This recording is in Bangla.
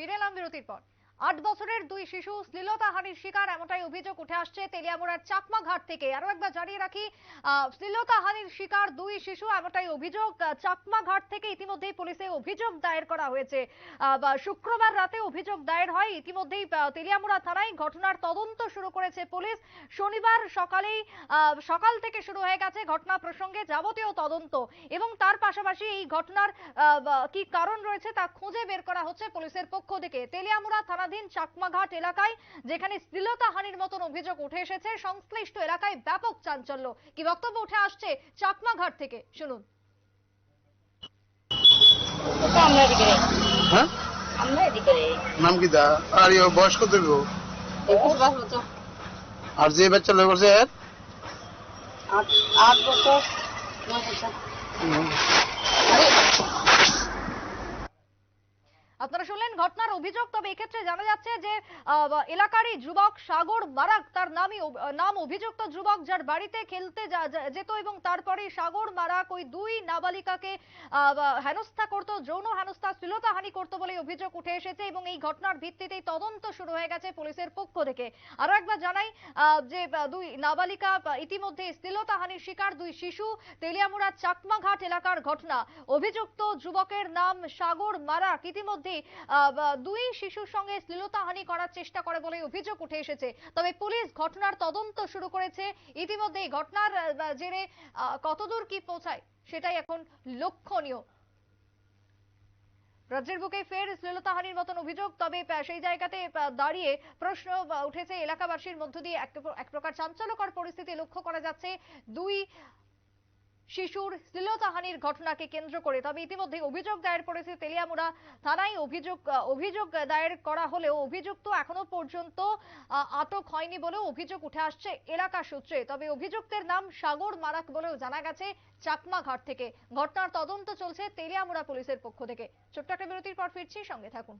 ফিরে এলাম বিরতির পর। আট বছরের দুই শিশু শ্লীলতাহানির শিকার, এমনটাই অভিযোগ উঠে আসছে তেলিয়ামুড়ার চাকমা ঘাট থেকে। আরও একবার জানিয়ে রাখি শ্লীলতাহানির শিকার দুই শিশু, এমনটাই অভিযোগ। চাকমা ঘাট থেকে ইতিমধ্যেই পুলিশে অভিযোগ দায়ের করা হয়েছে। শুক্রবার রাতে অভিযোগ দায়ের হয়। ইতিমধ্যেই তেলিয়ামুড়া থানায় ঘটনার তদন্ত শুরু করেছে পুলিশ। শনিবার সকালেই সকাল থেকে শুরু হয়ে গেছে ঘটনা প্রসঙ্গে যাবতীয় তদন্ত এবং তার পাশাপাশি এই ঘটনার কি কারণ রয়েছে তা খুঁজে বের করা হচ্ছে পুলিশের পক্ষ থেকে। তেলিয়ামোড়া তেলিয়ামুড়া থানাধীন চাকমাঘাট এলাকায় যেখানে শ্লীলতাহানির মতন অভিযোগ উঠে এসেছে সংশ্লিষ্ট এলাকায় ব্যাপক চাঞ্চল্য। কি বক্তব্য উঠে আসছে চাকমাঘাট থেকে? শুনুন। হ্যাঁ। নাম কি দা? আর বয়স কত যে বাচ্চা আট বছর নয় বছর। অভিযোগ তবে এক্ষেত্রে জানা যাচ্ছে যে এলাকারই যুবক সাগর মারাক তার নামই নাম অভিযুক্ত যুবক যার বাড়িতে খেলতে যেত এবং তারপরে সাগর মারাক ওই দুই নাবালিকাকে হেনস্থা করতো যৌন হেনস্থা শ্লীলতাহানি করতো বলে অভিযোগ উঠে এসেছে এবং এই ঘটনার ভিত্তিতেই তদন্ত শুরু হয়ে গেছে পুলিশের পক্ষ থেকে। আরও একবার জানাই আহ, যে দুই নাবালিকা আহ, ইতিমধ্যে শ্লীলতাহানির শিকার দুই শিশু তেলিয়ামুড়া চাকমাঘাট এলাকার ঘটনা। অভিযুক্ত যুবকের নাম সাগর মারাক। ইতিমধ্যে দুই শিশুর সঙ্গে শ্লীলতাহানি করার চেষ্টা করে বলে অভিযোগ উঠে এসেছে। তবে পুলিশ ঘটনার তদন্ত শুরু করেছে। ইতিমধ্যে ঘটনার জেরে কতদূর কি পৌঁছায় সেটাই এখন লক্ষণীয়। রাজ্যের বুকে ফের শ্লীলতাহানির মতন অভিযোগ, তবে সেই জায়গাতে দাঁড়িয়ে প্রশ্ন উঠেছে এলাকাবাসীর মধ্য দিয়ে। এক প্রকার চাঞ্চল্যকর পরিস্থিতি লক্ষ্য করা যাচ্ছে। দুই শিশুর শ্লীলতাহানির ঘটনাকে কেন্দ্র করে। তবে ইতিমধ্যে অভিযোগ দায়ের করেছে তেলিয়ামুড়া থানায়। অভিযোগ অভিযোগ দায়ের করা হলেও অভিযুক্ত এখনও পর্যন্ত আটক হয়নি বলেও অভিযোগ উঠে আসছে এলাকা সূত্রে। তবে অভিযুক্তের নাম সাগর মারাক বলেও জানা গেছে চাকমা ঘাট থেকে। ঘটনার তদন্ত চলছে তেলিয়ামুড়া পুলিশের পক্ষ থেকে। ছোট্ট একটা বিরতির পর ফিরছি, সঙ্গে থাকুন।